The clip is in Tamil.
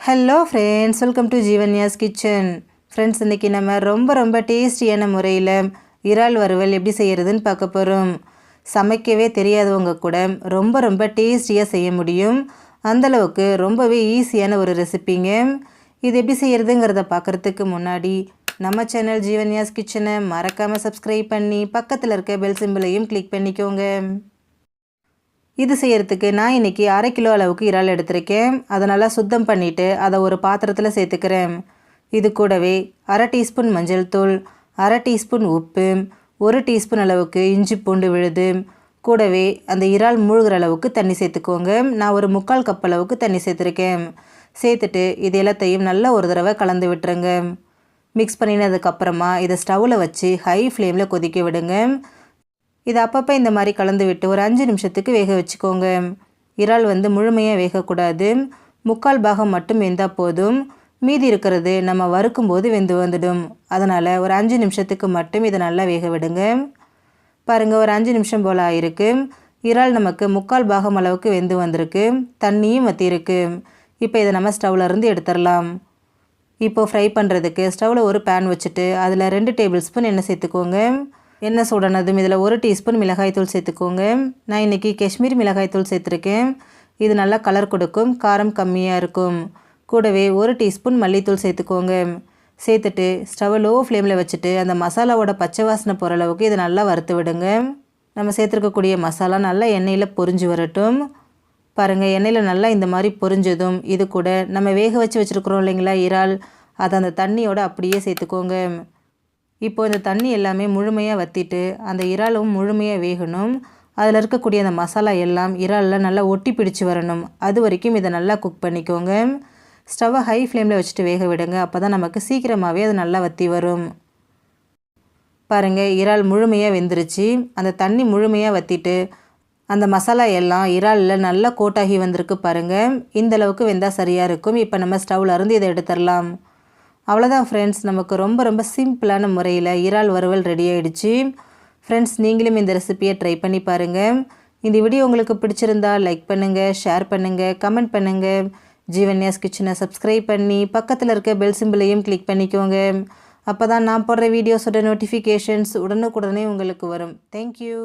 Hello friends welcome to Jeevanya's kitchen friends இன்றைக்கி நம்ம ரொம்ப ரொம்ப டேஸ்டியான முறையில் இறால் வறுவல் எப்படி செய்கிறதுன்னு பார்க்க போகிறோம் சமைக்கவே தெரியாதவங்க கூட ரொம்ப ரொம்ப டேஸ்டியாக செய்ய முடியும். அந்தளவுக்கு ரொம்பவே ஈஸியான ஒரு ரெசிப்பிங்க இது எப்படி செய்கிறதுங்கிறத பார்க்குறதுக்கு முன்னாடி நம்ம சேனல் ஜீவன்யாஸ் கிச்சனை மறக்காமல் சப்ஸ்கிரைப் பண்ணி பக்கத்தில் இருக்க பெல் சிம்பிளையும் கிளிக் பண்ணிக்கோங்க. இது செய்கிறதுக்கு நான் இன்றைக்கி அரை கிலோ அளவுக்கு இறால் எடுத்திருக்கேன். அதை நல்லா சுத்தம் பண்ணிவிட்டு அதை ஒரு பாத்திரத்தில் சேர்த்துக்கிறேன். இது கூடவே அரை டீஸ்பூன் மஞ்சள் தூள் அரை டீஸ்பூன் உப்பு ஒரு டீஸ்பூன் அளவுக்கு இஞ்சி பூண்டு விழுது. கூடவே அந்த இறால் மூழ்கிற அளவுக்கு தண்ணி சேர்த்துக்கோங்க. நான் ஒரு முக்கால் கப் அளவுக்கு தண்ணி சேர்த்துருக்கேன். சேர்த்துட்டு இது எல்லாத்தையும் நல்லா ஒரு தடவை கலந்து விட்டுருங்க. மிக்ஸ் பண்ணினதுக்கப்புறமா இதை ஸ்டவ்வில் வச்சு ஹை ஃப்ளேமில் கொதிக்க விடுங்க. இது அப்பப்போ இந்த மாதிரி கலந்து விட்டு ஒரு அஞ்சு நிமிஷத்துக்கு வேக வச்சுக்கோங்க. இறால் வந்து முழுமையாக வேகக்கூடாது. முக்கால் பாகம் மட்டும் வெந்தால் போதும். மீதி இருக்கிறது நம்ம வறுக்கும் போது வெந்து வந்துடும். அதனால் ஒரு அஞ்சு நிமிஷத்துக்கு மட்டும் இதை நல்லா வேக விடுங்க. பாருங்கள் ஒரு அஞ்சு நிமிஷம் போல் ஆயிருக்கு. இறால் நமக்கு முக்கால் பாகம் அளவுக்கு வெந்து வந்திருக்கு. தண்ணியும் வத்திருக்கு. இப்போ இதை நம்ம ஸ்டவ்வில் இருந்து எடுத்துடலாம். இப்போது ஃப்ரை பண்ணுறதுக்கு ஸ்டவ்வில் ஒரு பேன் வச்சுட்டு அதில் ரெண்டு டேபிள் ஸ்பூன் எண்ணெய் சேர்த்துக்கோங்க. எண்ணெய் சூடானதும் இதில் ஒரு டீஸ்பூன் மிளகாய்த்தூள் சேர்த்துக்கோங்க. நான் இன்றைக்கி காஷ்மீர் மிளகாய்த்தூள் சேர்த்துருக்கேன். இது நல்லா கலர் கொடுக்கும் காரம் கம்மியாக இருக்கும். கூடவே ஒரு டீஸ்பூன் மல்லித்தூள் சேர்த்துக்கோங்க. சேர்த்துட்டு ஸ்டவ் லோ ஃப்ளேமில் வச்சுட்டு அந்த மசாலாவோட பச்சை வாசனை போகிற அளவுக்கு இதை நல்லா வறுத்து விடுங்க. நம்ம சேர்த்துருக்கக்கூடிய மசாலா நல்லா எண்ணெயில் பொரிஞ்சு வரட்டும். பாருங்கள் எண்ணெயில் நல்லா இந்த மாதிரி பொரிஞ்சதும் இது கூட நம்ம வேக வச்சு வச்சுருக்குறோம் இல்லைங்களா இறால் அதை அந்த தண்ணியோடு அப்படியே சேர்த்துக்கோங்க. இப்போ இந்த தண்ணி எல்லாமே முழுமையாக வற்றிட்டு அந்த இறாலும் முழுமையாக வேகணும். அதில் இருக்கக்கூடிய அந்த மசாலா எல்லாம் இறாலில் நல்லா ஒட்டி பிடிச்சி வரணும். அது வரைக்கும் இதை நல்லா குக் பண்ணிக்கோங்க. ஸ்டவ்வை ஹை ஃப்ளேமில் வச்சுட்டு வேக விடுங்க. அப்போ தான் நமக்கு சீக்கிரமாகவே அது நல்லா வற்றி வரும். பாருங்கள் இறால் முழுமையாக வெந்துருச்சு. அந்த தண்ணி முழுமையாக வற்றிட்டு அந்த மசாலா எல்லாம் இறாலில் நல்லா கோட்டாகி வந்திருக்கு பாருங்கள் இந்தளவுக்கு வெந்தால் சரியாக இருக்கும். இப்போ நம்ம ஸ்டவ்வில் இருந்து இதை எடுத்துடலாம். அவ்வளோதான் ஃப்ரெண்ட்ஸ் நமக்கு ரொம்ப ரொம்ப சிம்பிளான முறையில் இறால் வறுவல் ரெடி ஆகிடுச்சு ஃப்ரெண்ட்ஸ் நீங்களும் இந்த ரெசிப்பியை ட்ரை பண்ணி பாருங்கள் இந்த வீடியோ உங்களுக்கு பிடிச்சிருந்தா லைக் பண்ணுங்கள் ஷேர் பண்ணுங்கள் கமெண்ட் பண்ணுங்கள் ஜீவன்யாஸ் கிச்சனை சப்ஸ்கிரைப் பண்ணி பக்கத்தில் இருக்க பெல் சிம்பிளையும் கிளிக் பண்ணிக்கோங்க. அப்போ தான் நான் போடுற வீடியோஸோட நோட்டிஃபிகேஷன்ஸ் உடனுக்குடனே உங்களுக்கு வரும். தேங்க்யூ